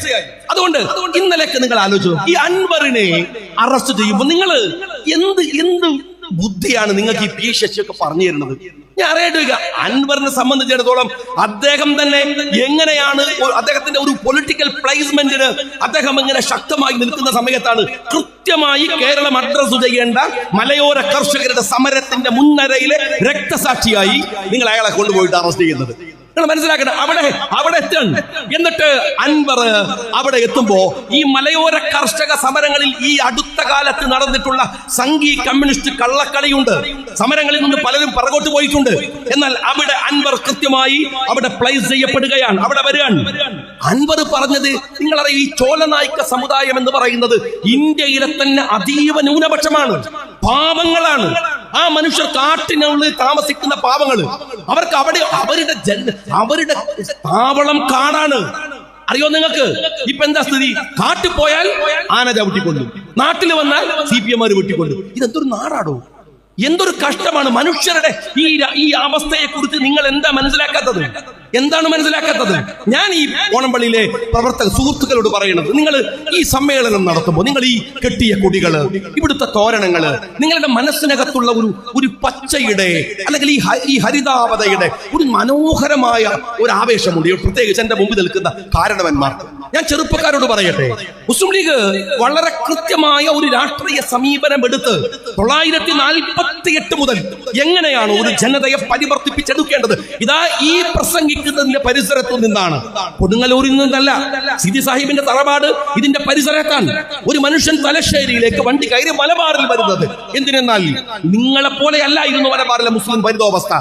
A: അതുകൊണ്ട് ഇന്നലെയൊക്കെ നിങ്ങൾ ആലോചിച്ചു. ഈ അൻവറിനെ അറസ്റ്റ് ചെയ്യുമ്പോൾ നിങ്ങൾ എന്ത് എന്ത് ബുദ്ധിയാണ് നിങ്ങൾക്ക് ഈ പി ശശിയൊക്കെ പറഞ്ഞു തരുന്നത്? ഞാൻ അറിയട്ടെ അൻവറിനെ സംബന്ധിച്ചിടത്തോളം അദ്ദേഹം തന്നെ എങ്ങനെയാണ് അദ്ദേഹത്തിന്റെ ഒരു പൊളിറ്റിക്കൽ പ്ലേസ്മെന്റിന് അദ്ദേഹം എങ്ങനെ ശക്തമായി നിൽക്കുന്ന സമയത്താണ് കൃത്യമായി കേരളം അഡ്രസ് ചെയ്യേണ്ട മലയോര കർഷകരുടെ സമരത്തിന്റെ മുൻനിരയിലെ രക്തസാക്ഷിയായി നിങ്ങൾ അയാളെ കൊണ്ടുപോയിട്ട് അറസ്റ്റ് ചെയ്യുന്നത്. നിങ്ങൾ മനസ്സിലാക്കണം അവിടെ അവിടെ എത്തണം. എന്നിട്ട് അൻവർ അവിടെ എത്തുമ്പോ ഈ മലയോര കർഷക സമരങ്ങളിൽ ഈ അടുത്ത കാലത്ത് നടന്നിട്ടുള്ള സംഘി കമ്മ്യൂണിസ്റ്റ് കള്ളക്കളിയുണ്ട്. സമരങ്ങളിൽ നിന്ന് പലരും പുറകോട്ട് പോയിട്ടുണ്ട്. എന്നാൽ അവിടെ അൻവർ കൃത്യമായി അവിടെ പ്ലേസ് ചെയ്യപ്പെടുകയാണ്. അവിടെ വരികയാണ്. അൻവർ പറഞ്ഞത് നിങ്ങളറിയ ഈ ചോലനായിക്ക സമുദായം എന്ന് പറയുന്നത് ഇന്ത്യയിലെ തന്നെ അതീവ ന്യൂനപക്ഷമാണ്. പാവങ്ങളാണ്. ആ മനുഷ്യർ കാട്ടിനുള്ളിൽ താമസിക്കുന്ന പാവങ്ങൾ. അവർക്ക് അവിടെ അവരുടെ ജന അവരുടെ താവളം കാടാണ്. അറിയോ നിങ്ങൾക്ക്? ഇപ്പൊ എന്താ സ്ഥിതി? കാട്ടിൽ പോയാൽ ആന ചവിട്ടിക്കൊല്ലും നാട്ടിൽ വന്നാൽ സി പി എം വെട്ടിക്കൊല്ലും. ഇതെന്തൊരു നാടാടോ? എന്തൊരു കഷ്ടമാണ് മനുഷ്യരുടെ ഈ ഈ അവസ്ഥയെ കുറിച്ച് നിങ്ങൾ എന്താ മനസ്സിലാക്കാത്തത്? എന്താണ് മനസ്സിലാക്കാത്തത്? ഞാൻ ഈ ഓണംപള്ളിയിലെ പ്രവർത്തക സുഹൃത്തുക്കളോട് പറയുന്നത് നിങ്ങൾ ഈ സമ്മേളനം നടത്തുമ്പോൾ നിങ്ങൾ ഈ കെട്ടിയ കൊടികൾ ഇവിടുത്തെ തോരണങ്ങൾ നിങ്ങളുടെ മനസ്സിനകത്തുള്ള ഒരു ഒരു പച്ചയുടെ അല്ലെങ്കിൽ ഈ ഈ ഹരിതാപതയുടെ ഒരു മനോഹരമായ ഒരു ആവേശമുണ്ട്. പ്രത്യേകിച്ച് എന്റെ മുമ്പിൽ നിൽക്കുന്ന കാരണവന്മാർ. ഞാൻ ചെറുപ്പക്കാരോട് പറയട്ടെ മുസ്ലിം ലീഗ് വളരെ കൃത്യമായ ഒരു രാഷ്ട്രീയ സമീപനം എടുത്ത് തൊള്ളായിരത്തി നാൽപ്പത്തി എട്ട് മുതൽ എങ്ങനെയാണ് ഒരു ജനതയെ പരിവർത്തിപ്പിച്ചെടുക്കേണ്ടത്? ഇതാ ഈ പ്രസംഗിക്കുന്നതിന്റെ പരിസരത്തു നിന്നാണ്. കൊടുങ്ങല്ലൂരിൽ നിന്നല്ല സിദി സാഹിബിന്റെ തറവാട് ഇതിന്റെ പരിസരത്താണ്. ഒരു മനുഷ്യൻ തലശ്ശേരിയിലേക്ക് വണ്ടി കയറി മലബാറിൽ വരുന്നത്. എന്തിനെന്നാൽ നിങ്ങളെ പോലെ അല്ലായിരുന്നു മലബാറിലെ മുസ്ലിം പരിതോവസ്ഥ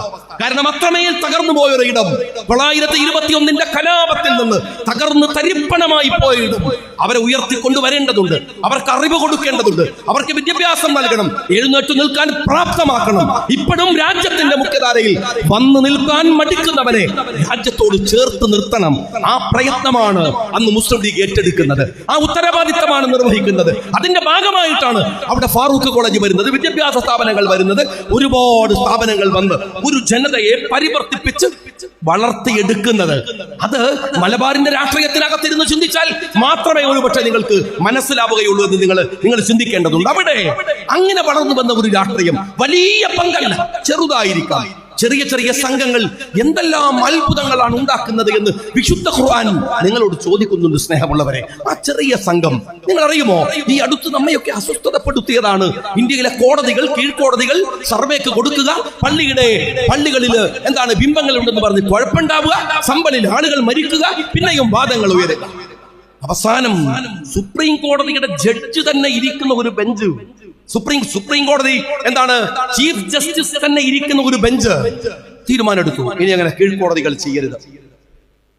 A: കാരണം അത്രമേൽ തകർന്നു പോയൊരു ഇടം തൊള്ളായിരത്തി ഇരുപത്തി ഒന്നിന്റെ കലാപത്തിൽ നിന്ന് തകർന്ന് തരിപ്പണമായി പോയിടും അവരെ ഉയർത്തിക്കൊണ്ടുവരേണ്ടതുണ്ട്. അവർക്ക് അറിവ് കൊടുക്കേണ്ടതുണ്ട്. അവർക്ക് വിദ്യാഭ്യാസം നൽകണം. എഴുന്നേറ്റ് നിൽക്കാൻ പ്രാപ്തമാക്കണം. ഇപ്പോഴും രാജ്യത്തിന്റെ മുഖ്യധാരയിൽ വന്ന് നിൽക്കാൻ മടിക്കുന്നവരെ രാജ്യത്തോട് ചേർത്ത് നിർത്തണം. ആ പ്രയത്നമാണ് അന്ന് മുസ്ലിം ലീഗ് ഏറ്റെടുക്കുന്നത്. ആ ഉത്തരവാദിത്തമാണ് നിർവഹിക്കുന്നത്. അതിന്റെ ഭാഗമായിട്ടാണ് അവിടെ ഫാറൂഖ് കോളേജ് വരുന്നത് വിദ്യാഭ്യാസ സ്ഥാപനങ്ങൾ വരുന്നത്. ഒരുപാട് സ്ഥാപനങ്ങൾ വന്ന് ഒരു ജനതയെ പരിവർത്തിപ്പിച്ച് വളർത്തിയെടുക്കുന്നത്. അത് മലബാറിന്റെ രാഷ്ട്രീയത്തിനകത്തിരുന്ന് ചിന്തിച്ചാൽ മാത്രമേ ഒരു പക്ഷേ നിങ്ങൾക്ക് മനസ്സിലാവുകയുള്ളൂ എന്ന് നിങ്ങൾ നിങ്ങൾ ചിന്തിക്കേണ്ടതുണ്ട്. അവിടെ അങ്ങനെ വളർന്നു വന്ന ഒരു രാഷ്ട്രീയം വലിയ പങ്കല്ല. ചെറുതായിരിക്കാം. ചെറിയ ചെറിയ സംഘങ്ങൾ എന്തെല്ലാം അത്ഭുതങ്ങളാണ് ഉണ്ടാക്കുന്നത് എന്ന് വിശുദ്ധ ഖുർആൻ നിങ്ങളോട് ചോദിക്കുന്നുണ്ട് സ്നേഹമുള്ളവരെ. ആ ചെറിയ സംഘം നിങ്ങൾ അറിയുമോ ഈ അടുത്ത് നമ്മയൊക്കെ അസ്വസ്ഥതപ്പെടുത്തിയതാണ്. ഇന്ത്യയിലെ കോടതികൾ കീഴ്ക്കോടതികൾ സർവേക്ക് കൊടുക്കുക പള്ളിയുടെ പള്ളികളിൽ എന്താണ് ബിംബങ്ങൾ ഉണ്ടെന്ന് പറഞ്ഞ് കുഴപ്പമുണ്ടാവുക സമ്പലിൽ ആളുകൾ മരിക്കുക പിന്നെയും വാദങ്ങൾ ഉയരുക. അവസാനം സുപ്രീം കോടതിയുടെ ജഡ്ജ് തന്നെ ഇരിക്കുന്ന ഒരു ബെഞ്ച്. സുപ്രീം സുപ്രീം കോടതി എന്താണ്? ചീഫ് ജസ്റ്റിസ് തന്നെ ഇരിക്കുന്ന ഒരു ബെഞ്ച് തീരുമാനമെടുത്തു. ഇനി അങ്ങനെ കീഴ്ക്കോടതികൾ ചെയ്യരുത്.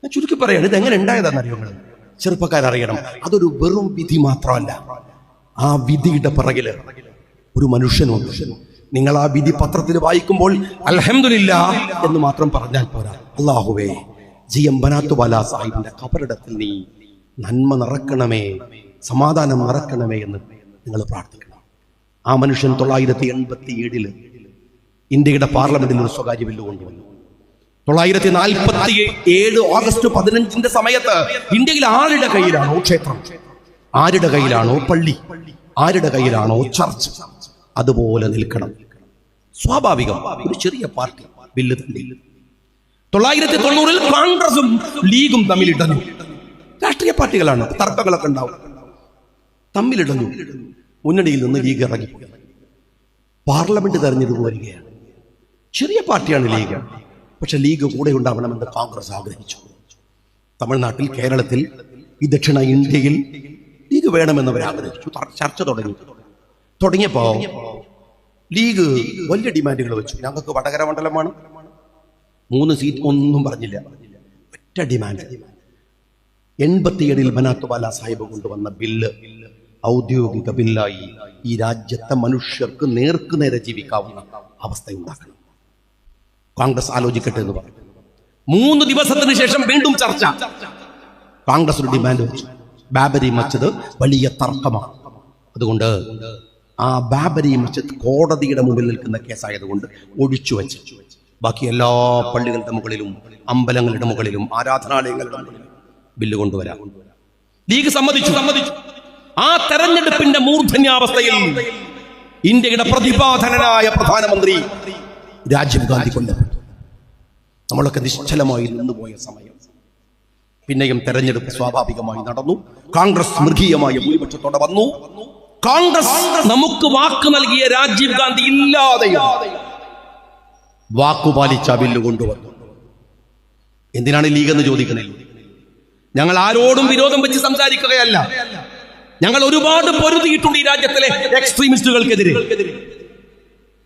A: ഞാൻ ചുരുക്കി പറയാണ് ഇത് എങ്ങനെ ഉണ്ടായതാണെന്നറിയോ നിങ്ങൾ? ചെറുപ്പക്കാരറിയണം. അതൊരു വെറും വിധി മാത്രമല്ല. ആ വിധിയുടെ പിറകിൽ ഒരു മനുഷ്യനുണ്ട്. നിങ്ങൾ ആ വിധി പത്രത്തിൽ വായിക്കുമ്പോൾ അലഹമില്ല എന്ന് മാത്രം പറഞ്ഞാൽ പോരാ. അള്ളാഹുവേ ജി എം ബനാത്തുബാല സാഹിബിന്റെ കബറിടത്തിൽ നീ നന്മ നിറക്കണമേ സമാധാനം നിറക്കണമേ എന്ന് നിങ്ങൾ പ്രാർത്ഥിക്കണം. ആ മനുഷ്യൻ തൊള്ളായിരത്തി എൺപത്തി ഏഴിൽ ഇന്ത്യയുടെ പാർലമെന്റിൽ ഒരു സ്വകാര്യ ബില്ല് കൊണ്ടുവന്നു. തൊള്ളായിരത്തി നാൽപ്പത്തി ഏഴ് ഓഗസ്റ്റ് പതിനഞ്ചിന്റെ സമയത്ത് ഇന്ത്യയിൽ ആരുടെ കയ്യിലാണോ ക്ഷേത്രം? ആരുടെ കയ്യിലാണോ പള്ളി? ആരുടെ കയ്യിലാണോ ചർച്ച്? അതുപോലെ നിൽക്കണം. സ്വാഭാവികം ഒരു ചെറിയ പാർട്ടി ബില്ല് തന്നെ. തൊള്ളായിരത്തി തൊണ്ണൂറിൽ കോൺഗ്രസും ലീഗും തമ്മിലിടഞ്ഞു. രാഷ്ട്രീയ പാർട്ടികളാണ് തർക്കങ്ങളൊക്കെ ഉണ്ടാവും. തമ്മിലിടഞ്ഞു. മുന്നണിയിൽ നിന്ന് ലീഗ് ഇറങ്ങി. പാർലമെന്റ് തെരഞ്ഞെടുപ്പ് വരികയാണ്. ചെറിയ പാർട്ടിയാണ് ലീഗ്. പക്ഷെ ലീഗ് കൂടെ ഉണ്ടാവണമെന്ന് കോൺഗ്രസ് ആഗ്രഹിച്ചു. തമിഴ്നാട്ടിൽ കേരളത്തിൽ ഈ ദക്ഷിണ ഇന്ത്യയിൽ ലീഗ് വേണമെന്നവർ ആഗ്രഹിച്ചു. ചർച്ച തുടങ്ങി. തുടങ്ങിയപ്പോ ലീഗ് വലിയ ഡിമാൻഡുകൾ വെച്ചു. ഞങ്ങൾക്ക് വടകര മണ്ഡലമാണ്. മൂന്ന് സീറ്റ് ഒന്നും പറഞ്ഞില്ല. ഒറ്റ ഡിമാൻഡ്. എൺപത്തിയേഴിൽ ബനാത്തുബാല സാഹിബ് കൊണ്ടുവന്ന ബില്ല്. ഔദ്യോഗിക ബില്ലായി ഈ രാജ്യത്തെ മനുഷ്യർക്ക് നേർക്ക് നേരെ ജീവിക്കാവുന്ന അവസ്ഥയുണ്ടാക്കണം. കോൺഗ്രസ് ആലോചിക്കട്ടെ എന്ന് പറഞ്ഞു. മൂന്ന് ദിവസത്തിന് ശേഷം വീണ്ടും ചർച്ച. കോൺഗ്രസ് ഒരു ഡിമാൻഡ് വെച്ചു. ബാബരി മസ്ജിദ് വലിയ തർക്കമാണ്. അതുകൊണ്ട് ആ ബാബരി മസ്ജിദ് കോടതിയുടെ മുമ്പിൽ നിൽക്കുന്ന കേസായതുകൊണ്ട് ഒഴിച്ചു വെച്ചു. ബാക്കി എല്ലാ പള്ളികളുടെ മുകളിലും അമ്പലങ്ങളുടെ മുകളിലും ആരാധനാലയങ്ങളുടെ മുകളിലും ബില്ല് കൊണ്ടുവരാം. ലീഗ് സമ്മതിച്ചു. സമ്മതിച്ചു ആ തെരഞ്ഞെടുപ്പിന്റെ മൂർധന്യാവസ്ഥയിൽ ഇന്ത്യയുടെ പ്രതിഭാധനനായ പ്രധാനമന്ത്രി രാജീവ് ഗാന്ധി കൊല്ലപ്പെട്ടു. നമ്മളൊക്കെ നിശ്ചലമായി നിന്നുപോയ സമയം. പിന്നെയും തെരഞ്ഞെടുപ്പ് സ്വാഭാവികമായി നടന്നു. കോൺഗ്രസ് മൃഗീയമായ ഭൂരിപക്ഷത്തോടെ വന്നു. കോൺഗ്രസ് നമുക്ക് വാക്ക് നൽകിയ രാജീവ് ഗാന്ധി ഇല്ലാതെ വാക്കുപാലിച്ച ബില്ല് കൊണ്ടുവന്നു എന്തിനാണ് ലീഗ് എന്ന് ചോദിക്കുന്നത്? ഞങ്ങൾ ആരോടും വിരോധം വെച്ച് സംസാരിക്കുകയല്ല. ഞങ്ങൾ ഒരുപാട് പൊരുതിയിട്ടുണ്ട് ഈ രാജ്യത്തിലെ എക്സ്ട്രീമിസ്റ്റുകൾക്കെതിരെ.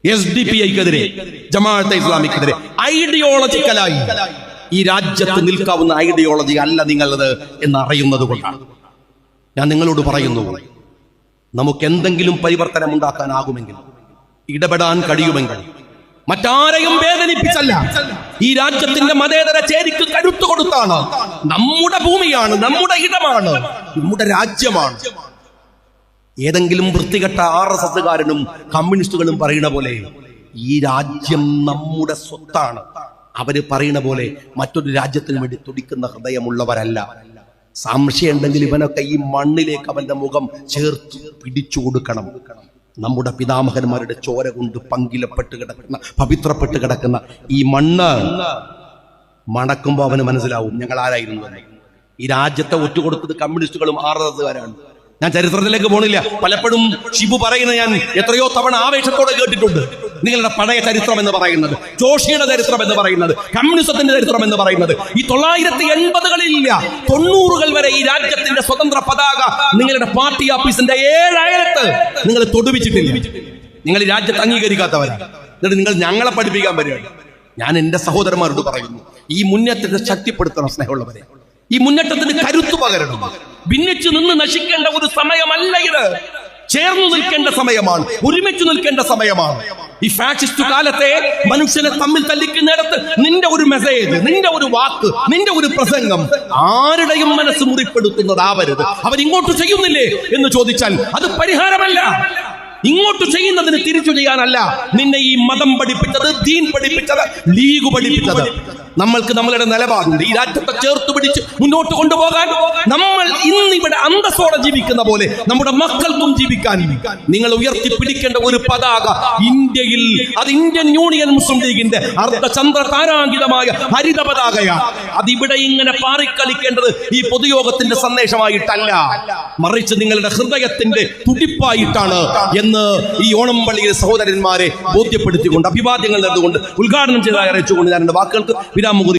A: എസ് ഡി പി ഐക്കെതിരെ ജമാഅത്തെ ഇസ്ലാമിക്കെതിരെ ഐഡിയോളജിക്കലായി ഈ രാജ്യത്ത് നിൽക്കാവുന്ന ഐഡിയോളജി അല്ല നിങ്ങളത് എന്ന് അറിയുന്നത് കൊണ്ടാണ്. ഞാൻ നിങ്ങളോട് പറയുന്നു നമുക്ക് എന്തെങ്കിലും പരിവർത്തനം ഉണ്ടാക്കാനാകുമെങ്കിൽ ഇടപെടാൻ കഴിയുമെങ്കിൽ മറ്റാരെയും വേദനിപ്പിച്ചല്ല. ഈ രാജ്യത്തിന്റെ മതേതര ചേരിക്ക് കരുത്തു കൊടുത്താണ്. നമ്മുടെ ഭൂമിയാണ് നമ്മുടെ ഇടമാണ് നമ്മുടെ രാജ്യമാണ്. ഏതെങ്കിലും വൃത്തികെട്ട ആർ എസ് എസ്സുകാരനും കമ്മ്യൂണിസ്റ്റുകളും പറയുന്ന പോലെ ഈ രാജ്യം നമ്മുടെ സ്വത്താണ്. അവർ പറയുന്ന പോലെ മറ്റൊരു രാജ്യത്തിന് വേണ്ടി തുടിക്കുന്ന ഹൃദയമുള്ളവരല്ല. സംശയം ഉണ്ടെങ്കിൽ ഇവനൊക്കെ ഈ മണ്ണിലേക്ക് അവന്റെ മുഖം ചേർത്ത് പിടിച്ചു കൊടുക്കണം. നമ്മുടെ പിതാമഹന്മാരുടെ ചോര കൊണ്ട് പങ്കിലപ്പെട്ട് കിടക്കുന്ന പവിത്രപ്പെട്ട് കിടക്കുന്ന ഈ മണ്ണ് മണക്കുമ്പോൾ അവന് മനസ്സിലാവും ഞങ്ങൾ ആരായിരുന്നു ഈ രാജ്യത്തെ ഒറ്റുകൊടുത്തത് കമ്മ്യൂണിസ്റ്റുകളും ആർ ഞാൻ ചരിത്രത്തിലേക്ക് പോണില്ല. പലപ്പോഴും ഷിബു പറയുന്നത് ഞാൻ എത്രയോ തവണ ആവേശത്തോടെ കേട്ടിട്ടുണ്ട്. നിങ്ങളുടെ പഴയ ചരിത്രം എന്ന് പറയുന്നത് ജോഷിയുടെ ചരിത്രം എന്ന് പറയുന്നത് കമ്മ്യൂണിസത്തിന്റെ ചരിത്രം എന്ന് പറയുന്നത്. ഈ തൊള്ളായിരത്തി എൺപതുകളിലില്ല തൊണ്ണൂറുകൾ വരെ ഈ രാജ്യത്തിന്റെ സ്വതന്ത്ര പതാക നിങ്ങളുടെ പാർട്ടി ഓഫീസിന്റെ ഏഴയലത്ത് നിങ്ങൾ തൊടുവിച്ചിട്ടില്ല. നിങ്ങൾ ഈ രാജ്യത്ത് അംഗീകരിക്കാത്തവരാണ് എന്നിട്ട് നിങ്ങൾ ഞങ്ങളെ പഠിപ്പിക്കാൻ വരികയാണ്. ഞാൻ എന്റെ സഹോദരന്മാരോട് പറയുന്നു ഈ മുന്നേറ്റത്തെ ശക്തിപ്പെടുത്തണം സ്നേഹമുള്ളവരെ. ഈ മുന്നേറ്റത്തിന് കരുത്തു പകരണം. ഭിന്നിച്ചു നിന്ന് നശിക്കേണ്ട ഒരു സമയമല്ല ഇത്. ചേർന്നു നിൽക്കേണ്ട സമയമാണ് ഒരുമിച്ച് നിൽക്കേണ്ട സമയമാണ്. ഈ ഫാഷിസ്റ്റ് കാലത്തെ മനുഷ്യനെ തമ്മിൽ തല്ലിക്കുന്നിടത്ത് നിന്റെ ഒരു മെസ്സേജ് നിന്റെ ഒരു വാക്ക് നിന്റെ ഒരു പ്രസംഗം ആരുടെയും മനസ്സ് മുറിപ്പെടുത്തുന്നതാവരുത്. അവരിങ്ങോട്ട് ചെയ്യുന്നില്ലേ എന്ന് ചോദിച്ചാൽ അത് പരിഹാരമല്ല. ഇങ്ങോട്ട് ചെയ്യുന്നതിന് തിരിച്ചു ചെയ്യാനല്ല നിന്നെ ഈ മതം പഠിപ്പിച്ചത് ദീൻ പഠിപ്പിച്ചത് ലീഗ് പഠിപ്പിച്ചത്. നമ്മൾക്ക് നമ്മളുടെ നിലപാടുണ്ട്. ഈ രാജ്യത്തെ ചേർത്ത് പിടിച്ച് മുന്നോട്ട് കൊണ്ടുപോകാൻ നമ്മൾ ഇന്ന് ഇവിടെ അന്തസ്സോടെ ജീവിക്കുന്ന പോലെ നമ്മുടെ മക്കൾക്കും ജീവിക്കാൻ. നിങ്ങൾ ഉയർത്തി പിടിക്കേണ്ട ഒരു പതാക ഇന്ത്യയിൽ അത് ഇന്ത്യൻ യൂണിയൻ മുസ്ലിം ലീഗിന്റെ അർദ്ധചന്ദ്ര താരാങ്കിതമായ ഹരിത പതാകയാണ്. അതിവിടെ ഇങ്ങനെ പാറിക്കളിക്കേണ്ടത് ഈ പൊതുയോഗത്തിന്റെ സന്ദേശമായിട്ടല്ല. മറിച്ച് നിങ്ങളുടെ ഹൃദയത്തിന്റെ തുടിപ്പായിട്ടാണ് എന്ന് ഈ ഓണം പള്ളിയിലെ സഹോദരന്മാരെ ബോധ്യപ്പെടുത്തിക്കൊണ്ട് അഭിവാദ്യങ്ങൾ നേർന്നുകൊണ്ട് ഉദ്ഘാടനം ചെയ്തതായി അറിയിച്ചുകൊണ്ട് ഞാൻ എന്റെ വാക്കുകൾക്ക് daa muqdi